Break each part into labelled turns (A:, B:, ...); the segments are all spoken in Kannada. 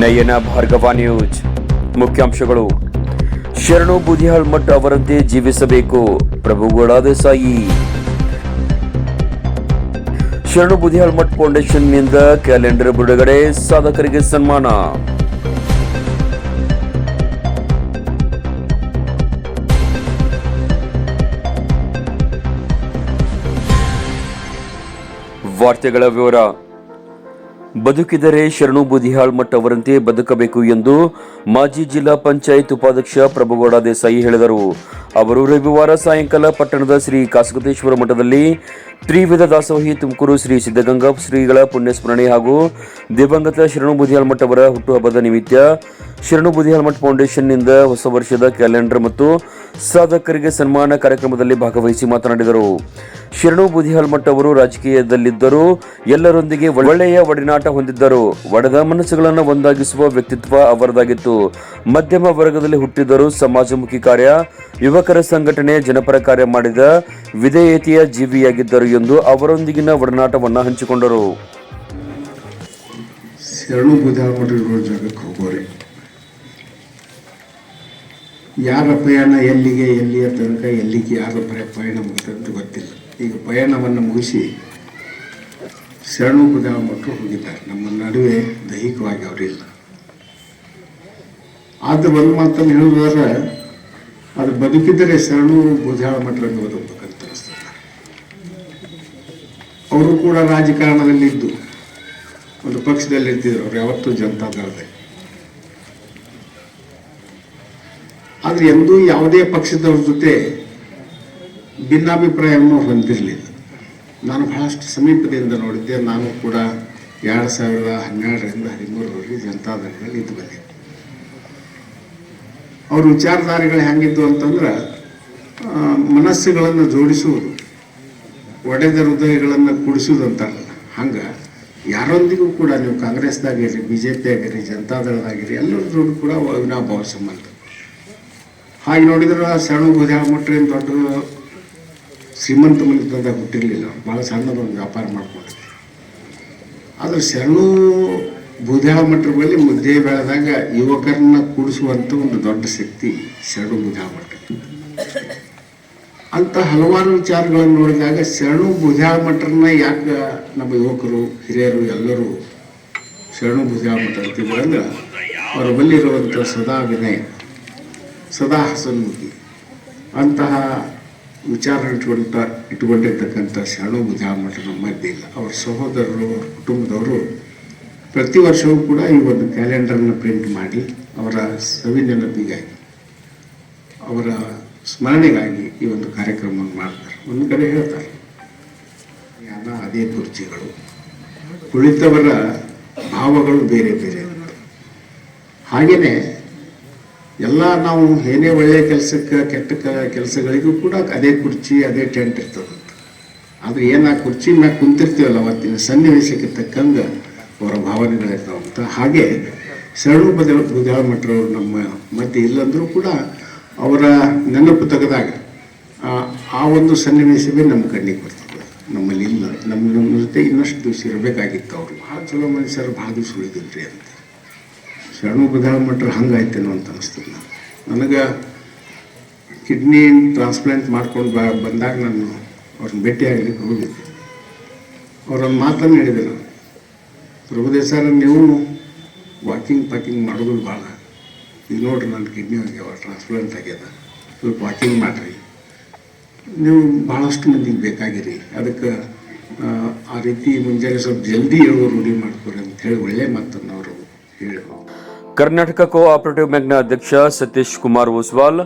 A: ನಯನ ಭಾರ್ಗವ ನ್ಯೂಸ್. ಮುಖ್ಯಾಂಶಗಳು. ಶರಣು ಬುದಿಹಾಳ್ ಮಠ ಅವರಂತೆ ಜೀವಿಸಬೇಕು ಪ್ರಭುಗಳಾದ ಸಾಯಿ ಶರಣು ಬುದಿಹಾಳ್ ಫೌಂಡೇಶನ್ನಿಂದ ಕ್ಯಾಲೆಂಡರ್ ಬಿಡುಗಡೆ ಸಾಧಕರಿಗೆ ಸನ್ಮಾನ. ವಾರ್ತೆಗಳ ವಿವರ. ಬದುಕಿದರೆ ಶರಣು ಬುದಿಹಾಳ್ ಮಠ ಅವರಂತೆ ಬದುಕಬೇಕು ಎಂದು ಮಾಜಿ ಜಿಲ್ಲಾ ಪಂಚಾಯತ್ ಉಪಾಧ್ಯಕ್ಷ ಪ್ರಭುಗೌಡ ದೇಸಾಯಿ ಹೇಳಿದರು. ಅವರು ರವಿವಾರ ಸಾಯಂಕಾಲ ಪಟ್ಟಣದ ಶ್ರೀ ಕಾಸಗತೇಶ್ವರ ಮಠದಲ್ಲಿ ತ್ರಿವಿಧ ದಾಸೋಹಿ ತುಮಕೂರು ಶ್ರೀ ಸಿದ್ಧಗಂಗಾ ಶ್ರೀಗಳ ಪುಣ್ಯಸ್ಮರಣೆ ಹಾಗೂ ದಿವಂಗತ ಶರಣು ಬುದಿಹಾಳ್ ಮಠ ಅವರ ಹುಟ್ಟುಹಬ್ಬದ ನಿಮಿತ್ತ ಶರಣು ಬುದಿಹಾಳ್ ಮಠ ಫೌಂಡೇಶನ್ನಿಂದ ಹೊಸ ವರ್ಷದ ಕ್ಯಾಲೆಂಡರ್ ಮತ್ತು ಸಾಧಕರಿಗೆ ಸನ್ಮಾನ ಕಾರ್ಯಕ್ರಮದಲ್ಲಿ ಭಾಗವಹಿಸಿ ಮಾತನಾಡಿದರು. ಶರಣು ಬುದಿಹಾಲ್ಮಠ್ ಅವರು ರಾಜಕೀಯದಲ್ಲಿದ್ದರೂ ಎಲ್ಲರೊಂದಿಗೆ ಒಳ್ಳೆಯ ಒಡನಾಟ ಹೊಂದಿದ್ದರು. ಒಡೆದ ಮನಸ್ಸುಗಳನ್ನು ಒಂದಾಗಿಸುವ ವ್ಯಕ್ತಿತ್ವ ಅವರದಾಗಿತ್ತು. ಮಧ್ಯಮ ವರ್ಗದಲ್ಲಿ ಹುಟ್ಟಿದ್ದರು ಸಮಾಜಮುಖಿ ಕಾರ್ಯ, ಯುವಕರ ಸಂಘಟನೆ ಜನಪರ ಕಾರ್ಯ ಮಾಡಿದ ವಿಧೇಯತೆಯ ಜೀವಿಯಾಗಿದ್ದರು ಎಂದು ಅವರೊಂದಿಗಿನ ಒಡನಾಟವನ್ನು ಹಂಚಿಕೊಂಡರು.
B: ಶರಣು ಜಾಗಕ್ಕೆ ಹೋಗೋರಿ. ಯಾರ ಪ್ರಯಾಣ ಎಲ್ಲಿಗೆ, ಎಲ್ಲಿಯ ತನಕ, ಎಲ್ಲಿಗೆ ಯಾರ ಪ್ರಯಾಣ ಮುಗಿದಂತ ಗೊತ್ತಿಲ್ಲ. ಈಗ ಪಯಣವನ್ನು ಮುಗಿಸಿ ಶರಣು ಬುಧಾಳ ಮಕ್ಕಳು ಹೋಗಿದ್ದಾರೆ. ನಮ್ಮ ನಡುವೆ ದೈಹಿಕವಾಗಿ ಅವರಿಲ್ಲ. ಆದ್ರೆ ಒಂದು ಮಾತನ್ನು ಹೇಳುವುದಾದ್ರೆ, ಅದು ಬದುಕಿದರೆ ಶರಣು ಬುಧಾಳ ಮಠರಂಗ ಬದುಕಬೇಕಂತ ಅವರು ಕೂಡ ರಾಜಕಾರಣದಲ್ಲಿದ್ದು, ಒಂದು ಪಕ್ಷದಲ್ಲಿ ಇರ್ತಿದ್ರು ಅವ್ರು ಯಾವತ್ತೂ ಜನತಾ ಆದ್ರೆ ಎಂದೂ ಯಾವುದೇ ಪಕ್ಷದವ್ರ ಜೊತೆ ಭಿನ್ನಾಭಿಪ್ರಾಯವನ್ನು ಹೊಂದಿರಲಿಲ್ಲ. ನಾನು ಬಹಳಷ್ಟು ಸಮೀಪದಿಂದ ನೋಡಿದ್ದೆ. ನಾನು ಕೂಡ ಎರಡು ಸಾವಿರದ ಹನ್ನೆರಡರಿಂದ ಹದಿಮೂರರವರೆಗೆ ಜನತಾದಳದಲ್ಲಿ ಇದ್ದು ಬಂದೆ ಅವ್ರ ವಿಚಾರಧಾರೆಗಳು ಹೆಂಗಿದ್ದು ಅಂತಂದ್ರೆ ಮನಸ್ಸುಗಳನ್ನು ಜೋಡಿಸುವುದು, ಒಡೆದ ಹೃದಯಗಳನ್ನು ಕೂಡಿಸುವುದು ಅಂತಾರಲ್ಲ, ಹಂಗೆ ಯಾರೊಂದಿಗೂ ಕೂಡ ನೀವು ಕಾಂಗ್ರೆಸ್ದಾಗಿರಿ ಬಿ ಜೆ ಪಿ ಆಗಿರಿ ಜನತಾದಳದಾಗಿರಿ ಎಲ್ಲರ ಜೋಡಿ ಕೂಡ ಅವಿನಾಭಾವ ಸಂಬಂಧ. ಹಾಗೆ ನೋಡಿದ್ರೆ ಶರಣು ಬುದ್ಧ ಮಟ್ರೆ ದೊಡ್ಡ ಶ್ರೀಮಂತ ಮನೆತನದಾಗ ಹುಟ್ಟಿರಲಿಲ್ಲ. ಭಾಳ ಸಣ್ಣದೊಂದು ವ್ಯಾಪಾರ ಮಾಡ್ಕೊಂಡಿದ್ದೆ ಆದ್ರೆ ಶರಣು ಬುಧ ಮಠದ ಬಳಿ ಮುದ್ದೆ ಬೆಳೆದಾಗ ಯುವಕರನ್ನ ಕೂಡಿಸುವಂಥ ಒಂದು ದೊಡ್ಡ ಶಕ್ತಿ ಶರಣು ಬುಧ ಮಠ ಅಂತ ಹಲವಾರು ವಿಚಾರಗಳನ್ನು ನೋಡಿದಾಗ ಶರಣು ಬುಧ ಮಠರನ್ನ ಯಾಕೆ ನಮ್ಮ ಯುವಕರು, ಹಿರಿಯರು ಎಲ್ಲರೂ ಶರಣು ಬುಧ ಮಠ ಅಂತಿದ್ರು ಅಂದ್ರೆ ಅವರ ಬಲ್ಲಿರುವಂಥ ಸದಾ ವಿನಯ ಸದಾ ಹಸನ್ಮುಖಿ ಅಂತಹ ವಿಚಾರ ಇಟ್ಕೊಂಡ ಇಟ್ಕೊಂಡಿರ್ತಕ್ಕಂಥ ಶಾಣು ಬುಧ ಮಠ ನಮ್ಮ ಮಧ್ಯೆ ಇಲ್ಲ. ಅವ್ರ ಸಹೋದರರು, ಅವ್ರ ಕುಟುಂಬದವರು ಪ್ರತಿ ವರ್ಷವೂ ಕೂಡ ಈ ಒಂದು ಕ್ಯಾಲೆಂಡರ್ನ ಪ್ರಿಂಟ್ ಮಾಡಿ ಅವರ ಸವಿ ನೆನಪಿಗಾಗಿ ಅವರ ಸ್ಮರಣೆಗಾಗಿ ಈ ಒಂದು ಕಾರ್ಯಕ್ರಮವನ್ನು ಮಾಡ್ತಾರೆ. ಒಂದು ಕಡೆ ಹೇಳ್ತಾರೆ, ಯಾನ ಅದೇ ಕುರ್ಚಿಗಳು, ಕುಳಿತವರ ಭಾವಗಳು ಬೇರೆ ಬೇರೆ ಹಾಗೆಯೇ ಎಲ್ಲ ನಾವು ಏನೇ ಒಳ್ಳೆಯ ಕೆಲಸಕ್ಕೆ ಕೆಟ್ಟ ಕೆಲಸಗಳಿಗೂ ಕೂಡ ಅದೇ ಕುರ್ಚಿ, ಅದೇ ಟೆಂಟ್ ಇರ್ತದಂತ ಆದರೆ ಏನು ಆ ಕುರ್ಚಿ ಮ್ಯಾಗ ಕುಂತಿರ್ತೀವಲ್ಲ ಅವತ್ತಿನ ಸನ್ನಿವೇಶಕ್ಕೆ ತಕ್ಕಂಗೆ ಅವರ ಭಾವನೆಗಳಿರ್ತಾವಂತ ಹಾಗೆ ಶರಣು ಬದ ಬುಧಾಳ ಮಠರವರು ನಮ್ಮ ಮಧ್ಯೆ ಇಲ್ಲಂದರೂ ಕೂಡ ಅವರ ನೆನಪು ತೆಗೆದಾಗ, ಆ- ಆ ಒಂದು ಸನ್ನಿವೇಶವೇ ನಮ್ಮ ಕಣ್ಣಿಗೆ ಬರ್ತದೆ. ನಮ್ಮಲ್ಲಿ ಇಲ್ಲ. ನಮ್ಮ ನಮ್ಮ ಜೊತೆ ಇನ್ನಷ್ಟು ದಿವಸ ಇರಬೇಕಾಗಿತ್ತು ಅವರು. ಭಾಳ ಚಲೋ ಮನುಷ್ಯರು ಭಾಳ ದಿವಸ ಉಳಿದಿದ್ರಿ ಅಂತ. ಶರಣು ಬುಧಾಳ ಮಠರು ಹಂಗಾಯ್ತೇನೋ ಅಂತ ಅನಿಸ್ತದೆ ನಾನು ನನಗೆ ಕಿಡ್ನಿ ಟ್ರಾನ್ಸ್ಪ್ಲಾಂಟ್ ಮಾಡ್ಕೊಂಡು ಬಂದಾಗ ನಾನು ಅವ್ರನ್ನ ಭೇಟಿ ಆಗಲಿಕ್ಕೆ ಹೋಗಿದ್ದೆ. ಅವರೊಂದು ಮಾತನ್ನು ಹೇಳಿದೆ ನಾನು. ಪ್ರಭುದೇಸಾರ ನೀವು ವಾಕಿಂಗ್ ಪಾಕಿಂಗ್ ಮಾಡೋದು ಭಾಳ ಈಗ ನೋಡ್ರಿ ನನ್ನ ಕಿಡ್ನಿ ಆಗ್ಯಾವ ಟ್ರಾನ್ಸ್ಪ್ಲಾಂಟ್ ಆಗ್ಯದ ಸ್ವಲ್ಪ ವಾಕಿಂಗ್ ಮಾಡಿರಿ. ನೀವು ಭಾಳಷ್ಟು ಮಂದಿಗೆ ಬೇಕಾಗಿರಿ. ಅದಕ್ಕೆ ಆ, ರೀತಿ ಮುಂಜಾನೆ ಸ್ವಲ್ಪ ಜಲ್ದಿ ಹೇಳುವ ರೂಢಿ ಮಾಡ್ಕೊರಿ ಅಂತ ಹೇಳಿ ಒಳ್ಳೆ ಮಾತನ್ನು ಅವರು ಹೇಳಿದ್ರು.
A: ಕರ್ನಾಟಕ ಕೋಆಪರೇಟಿವ್ ಬ್ಯಾಂಕ್ನ ಅಧ್ಯಕ್ಷ ಸತೀಶ್ ಕುಮಾರ್ ಓಸ್ವಾಲ್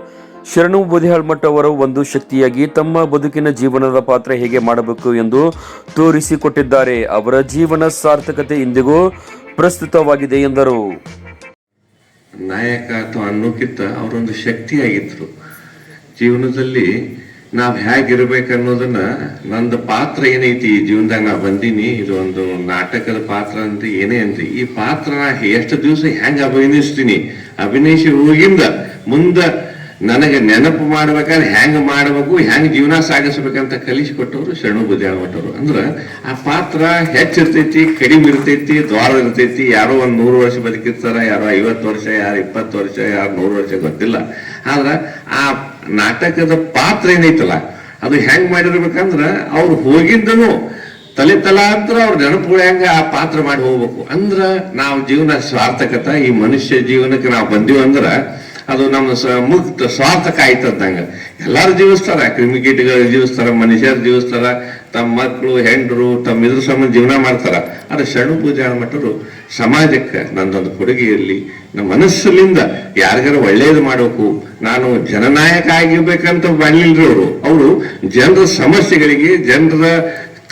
A: ಶರಣು ಬುದಿಹಾಳ್ ಮಠ್ ಅವರು ಒಂದು ಶಕ್ತಿಯಾಗಿ ತಮ್ಮ ಬದುಕಿನ ಜೀವನದ ಪಾತ್ರ ಹೇಗೆ ಮಾಡಬೇಕು ಎಂದು ತೋರಿಸಿಕೊಟ್ಟಿದ್ದಾರೆ. ಅವರ ಜೀವನ ಸಾರ್ಥಕತೆ ಇಂದಿಗೂ ಪ್ರಸ್ತುತವಾಗಿದೆ ಎಂದರು.
C: ನಾಯಕ ಅಥವಾ ಅನ್ನೋಕ್ಕಿಂತ ಅವರೊಂದು ಶಕ್ತಿಯಾಗಿದ್ದರು ಜೀವನದಲ್ಲಿ ನಾವ್ ಹೇಗಿರ್ಬೇಕನ್ನೋದನ್ನ ನಂದು ಪಾತ್ರ ಏನೈತಿ ಈ ಜೀವನದಾಗ ನಾ ಬಂದೀನಿ, ಇದು ಒಂದು ನಾಟಕದ ಪಾತ್ರ ಅಂತ ಏನೇ ಅಂತ ಈ ಪಾತ್ರ ನಾ ಎಷ್ಟು ದಿವಸ ಹೆಂಗೆ ಅಭಿನಯಿಸ್ತೀನಿ, ಅಭಿನಯಿಸಿ ಹೋಗಿಂದ ಮುಂದ ನನಗೆ ನೆನಪು ಮಾಡ್ಬೇಕಾದ್ರೆ ಹೆಂಗ್ ಮಾಡ್ಬೇಕು, ಹೆಂಗ್ ಜೀವನ ಸಾಗಿಸ್ಬೇಕಂತ ಕಲಿಸಿಕೊಟ್ಟವರು ಶರಣು ಬುದ್ಧಿಯಾಗ್ಬಿಟ್ಟವ್ರು ಅಂದ್ರ ಆ ಪಾತ್ರ ಹೆಚ್ಚಿರ್ತೈತಿ, ಕಡಿಮೆ ಇರ್ತೈತಿ, ದ್ವಾರ ಇರ್ತೈತಿ, ಯಾರೋ ಒಂದ್ ನೂರು ವರ್ಷ ಬದುಕಿರ್ತಾರ, ಯಾರೋ ಐವತ್ತು ವರ್ಷ, ಯಾರು ಇಪ್ಪತ್ತು ವರ್ಷ, ಯಾರು ನೂರು ವರ್ಷ ಗೊತ್ತಿಲ್ಲ. ಆದ್ರ ಆ ನಾಟಕದ ಪಾತ್ರ ಏನೈತಲ್ಲ, ಅದು ಹೆಂಗ್ ಮಾಡಿರ್ಬೇಕಂದ್ರ ಅವ್ರು ಹೋಗಿದ್ದನು, ತಲೆ ತಲಾಂತರ ಅವ್ರ ನೆನಪುಗಳು ಹೆಂಗ ಆ ಪಾತ್ರ ಮಾಡಿ ಹೋಗ್ಬೇಕು. ಅಂದ್ರ ನಾವು ಜೀವನ ಸ್ವಾರ್ಥಕತ ಈ ಮನುಷ್ಯ ಜೀವನಕ್ಕೆ ನಾವು ಬಂದೀವಿ ಅಂದ್ರ ಅದು ನಮ್ಮ ಮುಕ್ತ, ಸ್ವಾರ್ಥಕ ಆಯ್ತದಂಗ ಎಲ್ಲಾರು ಜೀವಿಸ್ತಾರ, ಕ್ರಿಮಿಕೀಟಗಳು ಜೀವಿಸ್ತಾರ, ಮನುಷ್ಯರು ಜೀವಿಸ್ತಾರ ತಮ್ಮ ಮಕ್ಕಳು ಹೆಂಡರು, ತಮ್ಮ ಇದ್ರ ಸಂಬಂಧ ಜೀವನ ಮಾಡ್ತಾರ. ಆದ್ರೆ ಶರಣು ಪೂಜಾ ಮಠರು ಸಮಾಜಕ್ಕೆ ನಂದೊಂದು ಕೊಡುಗೆ ಇರಲಿ ನಮ್ಮ ಮನಸ್ಸಿನಿಂದ ಯಾರಿಗಾರು ಒಳ್ಳೇದು ಮಾಡಬೇಕು ನಾನು ಜನನಾಯಕ ಆಗಿರ್ಬೇಕಂತ ಬಂದಿಲ್ರಿ ಅವರು. ಅವರು ಜನರ ಸಮಸ್ಯೆಗಳಿಗೆ, ಜನರ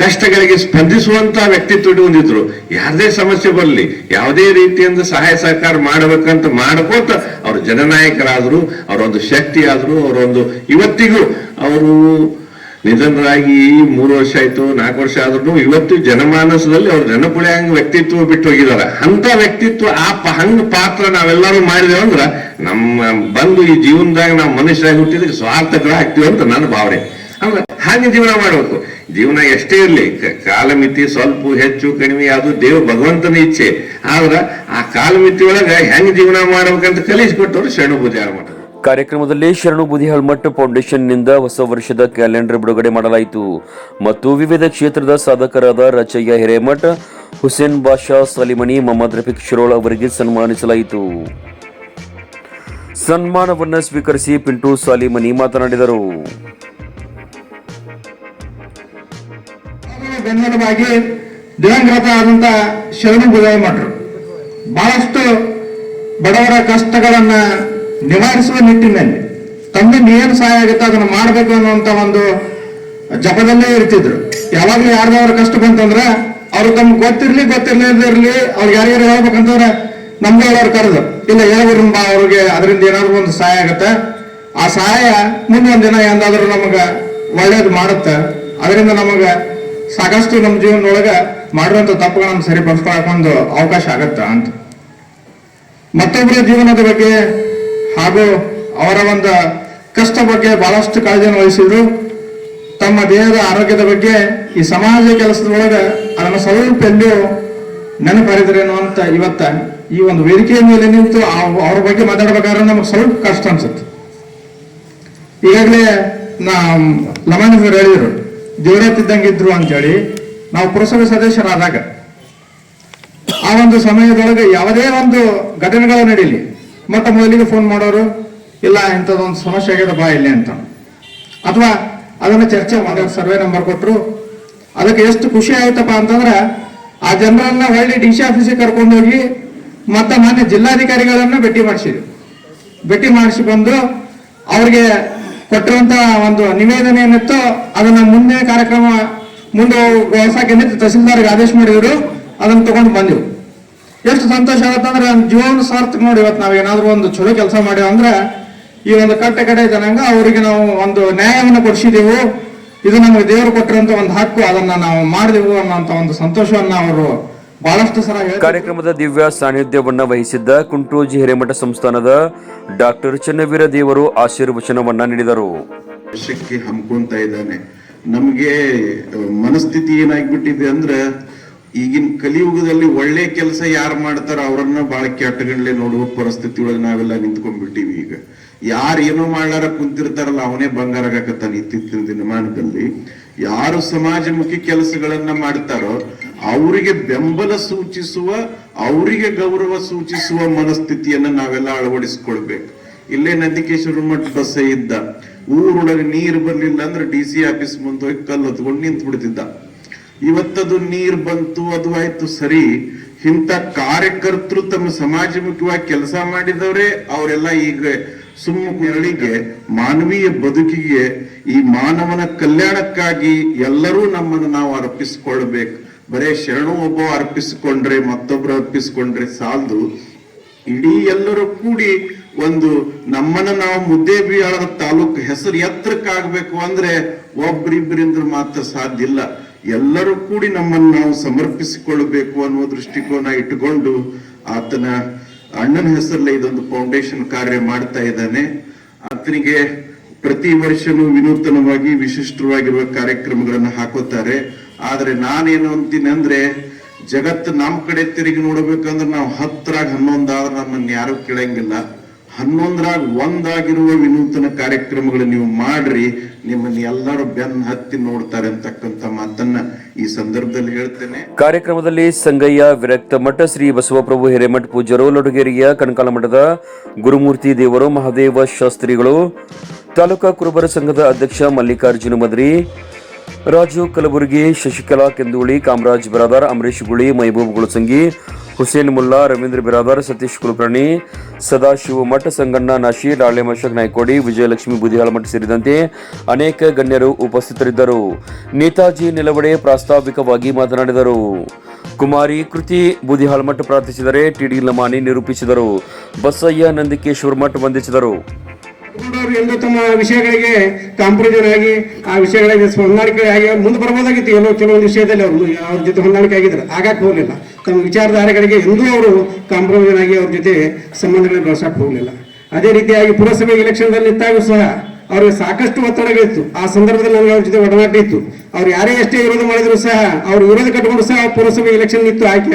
C: ಕಷ್ಟಗಳಿಗೆ ಸ್ಪಂದಿಸುವಂತ ವ್ಯಕ್ತಿತ್ವ ಹೊಂದಿದ್ರು ಯಾರದೇ ಸಮಸ್ಯೆ ಬರಲಿ, ಯಾವುದೇ ರೀತಿಯಿಂದ ಸಹಾಯ ಸಹಕಾರ ಮಾಡಬೇಕಂತ ಮಾಡ್ಕೋತ ಅವರು ಜನನಾಯಕರಾದ್ರು, ಅವರೊಂದು ಶಕ್ತಿ ಆದ್ರು ಅವರೊಂದು ಇವತ್ತಿಗೂ ಅವರು ನಿಧನರಾಗಿ ಮೂರು ವರ್ಷ ಆಯ್ತು, ನಾಲ್ಕು ವರ್ಷ ಆದ್ರೂ ಇವತ್ತು ಜನಮಾನಸದಲ್ಲಿ ಅವ್ರ ಹಂಗ ವ್ಯಕ್ತಿತ್ವ ಬಿಟ್ಟು ಹೋಗಿದಾರ ಅಂತ ವ್ಯಕ್ತಿತ್ವ ಆ ಹಂಗ ಪಾತ್ರ ನಾವೆಲ್ಲರೂ ಮಾಡಿದೇವೆ ಅಂದ್ರ ನಮ್ಮ ಬಂದು ಈ ಜೀವನದಾಗ ನಾವು ಮನುಷ್ಯರಾಗಿ ಹುಟ್ಟಿದ್ರೆ ಸ್ವಾರ್ಥಗಳ ಆಗ್ತೀವಿ ಅಂತ ನನ್ನ ಭಾವನೆ. ಅಂದ್ರೆ ಹಾಗೆ ಜೀವನ ಮಾಡಬೇಕು. ಜೀವನ ಎಷ್ಟೇ ಇರಲಿ ಕಾಲಮಿತಿ ಸ್ವಲ್ಪ ಹೆಚ್ಚು, ಕಡಿಮೆ, ಅದು ದೇವ ಭಗವಂತನ ಇಚ್ಛೆ. ಆದ್ರ ಆ ಕಾಲಮಿತಿ ಒಳಗ ಹೆಂಗ್ ಜೀವನ ಮಾಡ್ಬೇಕಂತ ಕಲಿಸ್ಕೊಟ್ಟವ್ರು ಶರಣು ಪೂಜೆ ಮಠ
A: ಕಾರ್ಯಕ್ರಮದಲ್ಲಿ ಶರಣು ಬುದಿಹಾಳ್ಮಠ್ ಫೌಂಡೇಶನ್ನಿಂದ ಹೊಸ ವರ್ಷದ ಕ್ಯಾಲೆಂಡರ್ ಬಿಡುಗಡೆ ಮಾಡಲಾಯಿತು. ಮತ್ತು ವಿವಿಧ ಕ್ಷೇತ್ರದ ಸಾಧಕರಾದ ರಚಯ್ಯ ಹಿರೇಮಠ್, ಹುಸೇನ್ ಬಾಷಾ ಸಲಿಮನಿ ಮೊಹಮ್ಮದ್ ರಫೀಕ್ ಶಿರೋಳ್ ಅವರಿಗೆ ಸನ್ಮಾನಿಸಲಾಯಿತು. ಸನ್ಮಾನವನ್ನು ಸ್ವೀಕರಿಸಿ ಪಿಂಟು ಸಾಲಿಮನಿ ಮಾತನಾಡಿದರು.
D: ದಿವಂಗತ ಆದಂತ ಶರಣು ಬುದಾಯ ಮಠರು ಬಹಳಷ್ಟು ಬಡವರ ಕಷ್ಟಗಳನ್ನ ನಿವಾರಿಸುವ ನಿಟ್ಟಿನಲ್ಲಿ ತಮ್ಮಿಂದ ಏನು ಸಹಾಯ ಆಗುತ್ತೆ ಅದನ್ನು ಮಾಡಬೇಕು ಅನ್ನುವಂತ ಒಂದು ಜಪದಲ್ಲೇ ಇರ್ತಿದ್ರು. ಯಾವಾಗ್ಲೂ ಯಾರ್ದಾದ್ರು ಕಷ್ಟ ಬಂತಂದ್ರೆ ಅವ್ರು ತಮ್ಗೆ ಗೊತ್ತಿರ್ಲಿ ಗೊತ್ತಿರ್ಲಿರ್ಲಿ ಅವ್ರಿಗೆ ಯಾರ್ಯಾರು ಹೇಳ್ಬೇಕಂತಂದ್ರೆ ನಮ್ಗೆ ಹೇಳೋರು ಕರೆದು. ಇಲ್ಲ, ಹೇಳ್ಬಿಡ್ರಿ ಬಾ ಅವ್ರಿಗೆ, ಅದರಿಂದ ಏನಾದ್ರು ಒಂದು ಸಹಾಯ ಆಗತ್ತೆ. ಆ ಸಹಾಯ ಮುಂದೊಂದು ದಿನ ಎಂದಾದ್ರೂ ನಮಗ ಒಳ್ಳೇದು ಮಾಡುತ್ತೆ. ಅದರಿಂದ ನಮಗ ಸಾಕಷ್ಟು ನಮ್ಮ ಜೀವನದೊಳಗ ಮಾಡುವಂತ ತಪ್ಪುಗಳನ್ನು ಸರಿಪಡಿಸ್ಕೊಳಕ್ ಒಂದು ಅವಕಾಶ ಆಗತ್ತ ಅಂತ. ಮತ್ತೊಬ್ಬರ ಜೀವನದ ಬಗ್ಗೆ ಹಾಗೂ ಅವರ ಒಂದು ಕಷ್ಟ ಬಗ್ಗೆ ಬಹಳಷ್ಟು ಕಾಳಜಿಯನ್ನು ವಹಿಸಿದ್ರು. ತಮ್ಮ ದೇಹದ ಆರೋಗ್ಯದ ಬಗ್ಗೆ ಈ ಸಮಾಜ ಕೆಲಸದೊಳಗೆ ಅದನ್ನು ಸ್ವಲ್ಪ ಎಲ್ಲೂ ನೆನಪರಿದ್ರೇನು ಅಂತ ಇವತ್ತ ಈ ಒಂದು ವೇದಿಕೆಯ ಮೇಲೆ ನಿಂತು ಅವರ ಬಗ್ಗೆ ಮಾತಾಡ್ಬೇಕಾದ್ರೆ ನಮಗೆ ಸ್ವಲ್ಪ ಕಷ್ಟ ಅನ್ಸುತ್ತೆ. ಈಗಾಗಲೇ ನಾ ಲಮಾನಿಸರು ಹೇಳಿದ್ರು, ದೇವರತ್ತಿದ್ದಂಗಿದ್ರು ಅಂತೇಳಿ ನಾವು ಪುರಸಭೆ ಸದಸ್ಯರಾದಾಗ ಆ ಒಂದು ಸಮಯದೊಳಗೆ ಯಾವುದೇ ಒಂದು ಘಟನೆಗಳು ನಡೀಲಿ. ಮೊಟ್ಟ ಮೊದಲಿಗೆ ಫೋನ್ ಮಾಡೋರು, ಇಲ್ಲ, ಇಂಥದ್ದೊಂದು ಸಮಸ್ಯೆ ಆಗಿದೆ, ಬಾ ಇಲ್ಲಿ ಅಂತ. ಅಥವಾ ಅದನ್ನು ಚರ್ಚೆ ಮಾಡೋ ಸರ್ವೆ ನಂಬರ್ ಕೊಟ್ಟರು ಅದಕ್ಕೆ ಎಷ್ಟು ಖುಷಿ ಆಯ್ತಪ್ಪ ಅಂತಂದ್ರೆ, ಆ ಜನರನ್ನ ಹೊಳ್ಳಿ ಡಿ ಸಿ ಆಫೀಸಿಗೆ ಕರ್ಕೊಂಡು ಹೋಗಿ ಮತ್ತೆ ಮಾನ್ಯ ಜಿಲ್ಲಾಧಿಕಾರಿಗಳನ್ನ ಭೇಟಿ ಮಾಡಿಸಿದ್ವಿ ಭೇಟಿ ಮಾಡಿಸಿ ಬಂದು ಅವ್ರಿಗೆ ಕೊಟ್ಟಿರುವಂತ ಒಂದು ನಿವೇದನೆ ಏನಿತ್ತು, ಅದನ್ನ ಮುಂದೆ ಕಾರ್ಯಕ್ರಮ ಮುಂದೆ ವ್ಯವಸಾಯಕ್ಕೆ ತಹಸೀಲ್ದಾರ್ಗೆ ಆದೇಶ ಮಾಡಿದ್ರು, ಅದನ್ನು ತಗೊಂಡು ಬಂದೆವು ಎಷ್ಟು ಸಂತೋಷ ಆಗತ್ತಂದ್ರೆ ನಮ್ಮ ಜೀವನ ಸಾರ್ಥಕ ನೋಡಿ ಇವತ್ತು ನಾವು ಏನಾದ್ರು ಒಂದು ಚಲೋ ಕೆಲಸ ಮಾಡಿವ ಅಂದ್ರೆ ಈ ಒಂದು ಕಟ್ಟ ಕಡೆ ಜನಾಂಗ ಅವರಿಗೆ ನಾವು ಒಂದು ನ್ಯಾಯವನ್ನು ಕೊಡಿಸಿದೆವು. ಇದು ನಮಗೆ ದೇವರು ಕೊಟ್ಟಿರುವಂತ ಒಂದು ಹಕ್ಕು. ಅದನ್ನ ನಾವು ಮಾಡಿದೆವು ಅನ್ನೋಂತ ಒಂದು ಸಂತೋಷವನ್ನ ಅವರು ಬಹಳಷ್ಟು ಸಲ
A: ಕಾರ್ಯಕ್ರಮದ ದಿವ್ಯ ಸಾನ್ನಿಧ್ಯವನ್ನ ವಹಿಸಿದ್ದ ಕುಂಟೂಜಿ ಹಿರೇಮಠ ಸಂಸ್ಥಾನದ ಡಾಕ್ಟರ್ ಚನ್ನವೀರ ದೇವರು ಆಶೀರ್ವಚನವನ್ನ ನೀಡಿದರು.
E: ಹಮ್ಮಿಕೊಂತ ಹಮ್ಕೊಂತ ಇದ್ದಾನೆ. ನಮಗೆ ಮನಸ್ಥಿತಿ ಏನಾಗ್ಬಿಟ್ಟಿದೆ ಅಂದ್ರೆ ಈಗಿನ ಕಲಿಯುಗದಲ್ಲಿ ಒಳ್ಳೆ ಕೆಲಸ ಯಾರು ಮಾಡ್ತಾರ ಅವ್ರನ್ನ ಬಹಳ ಕೆಟ್ಟಗಂಡ್ಲೆ ನೋಡುವ ಪರಿಸ್ಥಿತಿ ಒಳಗೆ ನಾವೆಲ್ಲ ನಿಂತ್ಕೊಂಡ್ಬಿಟ್ಟಿವಿ ಈಗ. ಯಾರು ಏನೋ ಮಾಡ್ಲಾರ ಕುಂತಿರ್ತಾರಲ್ಲ, ಅವನೇ ಬಂಗಾರಾಗಕತ್ತಾನ ಇತ್ತಿತ್ತಿನ ದಿನಮಾನದಲ್ಲಿ. ಯಾರು ಸಮಾಜಮುಖಿ ಕೆಲಸಗಳನ್ನ ಮಾಡ್ತಾರೋ, ಅವರಿಗೆ ಬೆಂಬಲ ಸೂಚಿಸುವ, ಅವರಿಗೆ ಗೌರವ ಸೂಚಿಸುವ ಮನಸ್ಥಿತಿಯನ್ನ ನಾವೆಲ್ಲ ಅಳವಡಿಸ್ಕೊಳ್ಬೇಕು. ಇಲ್ಲೇ ನಂದಿಕೇಶ್ವರ ಮಠ ಬಸ್ಸೇ ಇದ್ದ. ಊರೊಳಗೆ ನೀರು ಬರ್ಲಿಲ್ಲ ಅಂದ್ರೆ ಡಿ ಸಿ ಆಫೀಸ್ ಮುಂದೆ ಹೋಗಿ ಕಲ್ಲು ಹತ್ಕೊಂಡು ನಿಂತು ಬಿಡ್ತಿದ್ದ ಇವತ್ತದು ನೀರ್ ಬಂತು, ಅದು ಆಯ್ತು ಸರಿ. ಇಂಥ ಕಾರ್ಯಕರ್ತರು ತಮ್ಮ ಸಮಾಜಮುಖವಾಗಿ ಕೆಲಸ ಮಾಡಿದವರೇ, ಅವರೆಲ್ಲ ಈಗ ಸುಮ್ಮ ನೆರಳಿಗೆ ಮಾನವೀಯ ಬದುಕಿಗೆ ಈ ಮಾನವನ ಕಲ್ಯಾಣಕ್ಕಾಗಿ ಎಲ್ಲರೂ ನಮ್ಮನ್ನು ನಾವು ಅರ್ಪಿಸಿಕೊಳ್ಬೇಕು. ಬರೇ ಶರಣು ಒಬ್ಬ ಅರ್ಪಿಸಿಕೊಂಡ್ರೆ, ಮತ್ತೊಬ್ರು ಅರ್ಪಿಸಿಕೊಂಡ್ರೆ ಸಾಲದು. ಇಡೀ ಎಲ್ಲರೂ ಕೂಡಿ ಒಂದು ನಮ್ಮನ್ನ ನಾವು ಮುದ್ದೇಬಿಯಾಳದ ತಾಲೂಕು ಹೆಸರು ಎತ್ತರಕ್ಕಾಗಬೇಕು ಅಂದ್ರೆ ಒಬ್ರಿಬ್ರಿಂದ ಮಾತ್ರ ಸಾಧ್ಯ ಇಲ್ಲ. ಎಲ್ಲರೂ ಕೂಡಿ ನಮ್ಮನ್ನು ನಾವು ಸಮರ್ಪಿಸಿಕೊಳ್ಳಬೇಕು ಅನ್ನುವ ದೃಷ್ಟಿಕೋನ ಇಟ್ಟುಕೊಂಡು ಆತನ ಅಣ್ಣನ ಹೆಸರಲ್ಲೇ ಇದೊಂದು ಫೌಂಡೇಶನ್ ಕಾರ್ಯ ಮಾಡ್ತಾ ಇದ್ದಾನೆ. ಆತನಿಗೆ ಪ್ರತಿ ವರ್ಷನೂ ವಿನೂತನವಾಗಿ, ವಿಶಿಷ್ಟವಾಗಿರುವ ಕಾರ್ಯಕ್ರಮಗಳನ್ನು ಹಾಕುತ್ತಾರೆ ಆದರೆ ನಾನೇನು ಅಂತೀನಿ ಅಂದ್ರೆ, ಜಗತ್ತು ನಮ್ಮ ಕಡೆ ತಿರುಗಿ ನೋಡಬೇಕಂದ್ರೆ ನಾವು ಹತ್ತರಾಗ ಹನ್ನೊಂದಾದ್ರೆ ನಮ್ಮನ್ನು ಯಾರು ಕೇಳಂಗಿಲ್ಲ. ಹನ್ನೊಂದರಾಗ ಒಂದಾಗಿರುವ ವಿನೂತನ ಕಾರ್ಯಕ್ರಮಗಳು ನೀವು ಮಾಡ್ರಿ, ನಿಮ್ಮನ್ನ ಎಲ್ಲರೂ ಬೆನ್ನ ಹತ್ತಿ ನೋಡ್ತಾರೆ ಅಂತಕ್ಕಂಥ ಮಾತನ್ನ ಈ ಸಂದರ್ಭದಲ್ಲಿ ಹೇಳ್ತೇನೆ.
A: ಕಾರ್ಯಕ್ರಮದಲ್ಲಿ ಸಂಗಯ್ಯ, ವಿರಕ್ತ ಮಠ, ಶ್ರೀ ಬಸವಪ್ರಭು ಹಿರೇಮಠ ಪೂಜರು ಲಡುಗೇರಿಯ ಕಣಕಾಲ ಮಠದ ಗುರುಮೂರ್ತಿ ದೇವರು, ಮಹಾದೇವ ಶಾಸ್ತ್ರಿಗಳು, ತಾಲೂಕಾ ಕುರುಬರ ಸಂಘದ ಅಧ್ಯಕ್ಷ ಮಲ್ಲಿಕಾರ್ಜುನ ಮದ್ರಿ, ರಾಜು ಕಲಬುರಗಿ, ಶಶಿಕಲಾ ಕೆಂದೂಳಿ, ಕಾಮರಾಜ್ ಬರಾದಾರ್, ಅಮರೀಶ್ ಗುಳಿ, ಮೈಬೂಬ್ ಗುಳಸಂಗಿ ಹುಸೇನ್ ಮುಲ್ಲಾ, ರವೀಂದ್ರ ಬಿರಾದಾರ್, ಸತೀಶ್ ಕುಲಕರ್ಣಿ, ಸದಾಶಿವ ಮಠ ಸಂಗಣ್ಣ ನಾಶಿ ಡಾಳೆ ಮಶಕ್ ನಾಯ್ಕೋಡಿ, ವಿಜಯಲಕ್ಷ್ಮಿ ಮಠ ಸೇರಿದಂತೆ ಅನೇಕ ಗಣ್ಯರು ಉಪಸ್ಥಿತರಿದ್ದರು. ನೇತಾಜಿ ನಿಲವಡೆ ಪ್ರಾಸ್ತಾವಿಕವಾಗಿ ಮಾತನಾಡಿದರು. ಕುಮಾರಿ ಕೃತಿ ಬುದಿಹಾಳ ಮಠ ಪ್ರಾರ್ಥಿಸಿದರೆ ಟಿಡಿ ಲಮಾನಿ ನಿರೂಪಿಸಿದರು. ಬಸಯ್ಯ ನಂದಿಕೇಶ್ವರ ಮಠ ವಂದಿಸಿದರು.
F: ಅವರು ಎಲ್ಲೋ ತಮ್ಮ ವಿಷಯಗಳಿಗೆ ಕಾಂಪ್ರಮೈಸ್ ಆಗಿ ಆ ವಿಷಯಗಳಿಗೆ ಹೊಂದಾಣಿಕೆ ಆಗಿ ಮುಂದೆ ಬರ್ಬೋದಾಗಿತ್ತು. ಎಲ್ಲೋ ಕೆಲವೊಂದು ವಿಷಯದಲ್ಲಿ ಅವರು ಅವ್ರ ಜೊತೆ ಹೊಂದಾಣಿಕೆ ಆಗಿದ್ರು ಆಗಕ್ಕೆ ಹೋಗಲಿಲ್ಲ. ತಮ್ಮ ವಿಚಾರಧಾರೆಗಳಿಗೆ ಎಂದೂ ಅವರು ಕಾಂಪ್ರಮೈಸ್ ಆಗಿ ಅವ್ರ ಜೊತೆ ಸಂಬಂಧಗಳನ್ನು ಬೆಳೆಸಕ್ಕೆ ಹೋಗಲಿಲ್ಲ. ಅದೇ ರೀತಿಯಾಗಿ ಪುರಸಭೆ ಎಲೆಕ್ಷನ್ದಲ್ಲಿ ನಿಂತಾಗೂ ಸಹ ಅವ್ರಿಗೆ ಸಾಕಷ್ಟು ಒತ್ತಡಗಳಿತ್ತು. ಆ ಸಂದರ್ಭದಲ್ಲಿ ನನಗೆ ಅವ್ರ ಜೊತೆ ಒಡನಾಟ ಇತ್ತು. ಅವ್ರು ಯಾರೇ ಎಷ್ಟೇ ವಿರೋಧ ಮಾಡಿದ್ರು ಸಹ, ಅವ್ರು ವಿರೋಧ ಕಟ್ಟಿಕೊಂಡು ಸಹ ಪುರಸಭೆ ಎಲೆಕ್ಷನ್ ನಿಂತು ಆಯ್ಕೆ